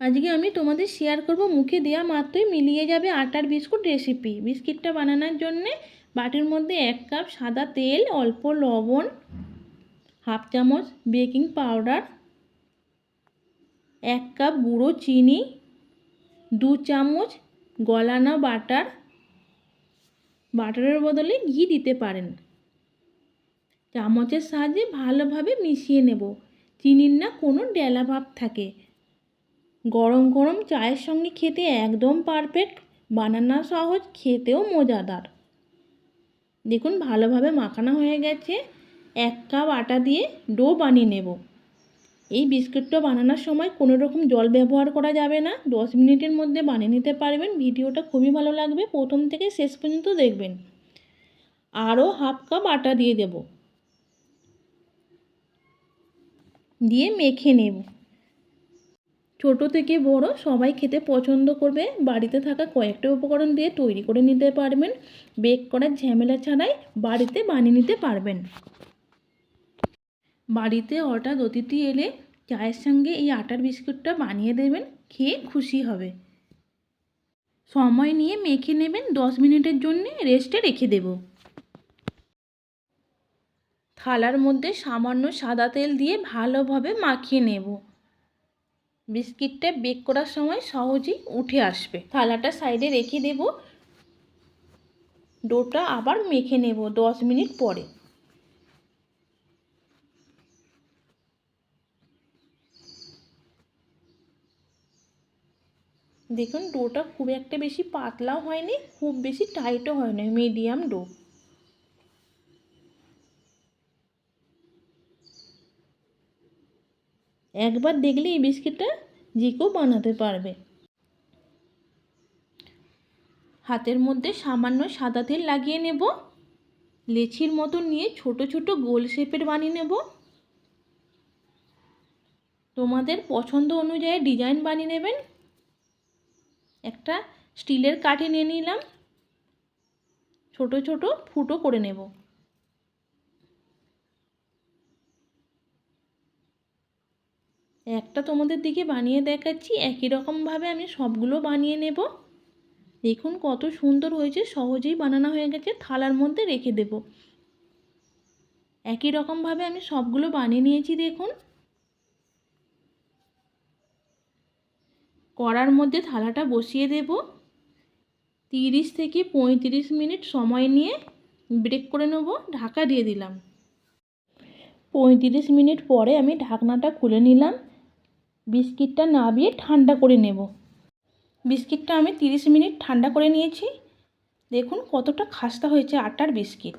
আজকে আমি তোমাদের শেয়ার করব মুখে দেওয়া মাত্রই মিলিয়ে যাবে আটার বিস্কুট রেসিপি বিস্কিটটা বানানোর জন্যে বাটির মধ্যে এক কাপ সাদা তেল, অল্প লবণ হাফ চামচ বেকিং পাউডার এক কাপ গুঁড়ো চিনি, দু চামচ গলানো বাটার বাটারের বদলে ঘি দিতে পারেন। চামচের সাহায্যে ভালোভাবে মিশিয়ে নেব। চিনির না কোনো ডেলা ভাব থাকে। গরম গরম চায়ের সঙ্গে খেতে একদম পারফেক্ট বানানো সহজ, খেতেও মজাদার। দেখুন ভালোভাবে মাখানো হয়ে গেছে, এক কাপ আটা দিয়ে ডো বানিয়ে নেব। এই বিস্কুটটা বানানোর সময় কোনো রকম জল ব্যবহার করা যাবে না, দশ মিনিটের মধ্যে বানিয়ে নিতে পারবেন। ভিডিওটা খুবই ভালো লাগবে, প্রথম থেকে শেষ পর্যন্ত দেখবেন। আরও হাফ কাপ আটা দিয়ে দেব। দিয়ে মেখে নেব। ছোট থেকে বড় সবাই খেতে পছন্দ করবে। বাড়িতে থাকা কয়েকটা উপকরণ দিয়ে তৈরি করে নিতে পারবেন। বেক করার ঝামেলা ছাড়াই বাড়িতে বানিয়ে নিতে পারবেন। বাড়িতে হঠাৎ অতিথি এলে চায়ের সঙ্গে এই আটার বিস্কুটটা বানিয়ে দেবেন, খেয়ে খুশি হবে। সময় নিয়ে মেখে নেবেন, দশ মিনিটের জন্য রেস্টে রেখে দেব। থালার মধ্যে সামান্য সাদা তেল দিয়ে ভালোভাবে মাখিয়ে নেব। বিস্কিটটা বেক করার সময় সহজেই উঠে আসবে। থালাটা সাইডে রেখে দেব। ডোটা আবার মেখে নেব দশ মিনিট পরে। দেখুন, ডোটা খুব একটা বেশি পাতলাও হয়নি, খুব বেশি টাইটও হয়নি, মিডিয়াম ডো। একবার দেখলে এই বিস্কিটটা যে কেউ বানাতে পারবে। হাতের মধ্যে সামান্য সাদা তেল লাগিয়ে নেব। লেচির মতো নিয়ে ছোট ছোট গোল শেপের বানিয়ে নেব। তোমাদের পছন্দ অনুযায়ী ডিজাইন বানিয়ে নেবেন। একটা স্টিলের কাঠি নিয়ে নিলাম। ছোট ছোট ফুটো করে নেব। একটা তোমাদের দিকে বানিয়ে দেখাচ্ছি, একই রকমভাবে আমি সবগুলো বানিয়ে নেব। দেখুন কত সুন্দর হয়েছে, সহজেই বানানো হয়ে গেছে, থালার মধ্যে রেখে দেব। একই রকমভাবে আমি সবগুলো বানিয়ে নিয়েছি, দেখুন। কড়ার মধ্যে থালাটা বসিয়ে দেব। তিরিশ থেকে পঁয়ত্রিশ মিনিট সময় নিয়ে ব্রেক করে নেব, ঢাকা দিয়ে দিলাম। পঁয়ত্রিশ মিনিট পরে আমি ঢাকনাটা খুলে নিলাম। বিস্কিটটা নাবিয়ে ঠান্ডা করে নেব। বিস্কিটটা আমি তিরিশ মিনিট ঠান্ডা করে নিয়েছি। দেখুন কতটা খাস্তা হয়েছে আটার বিস্কিট।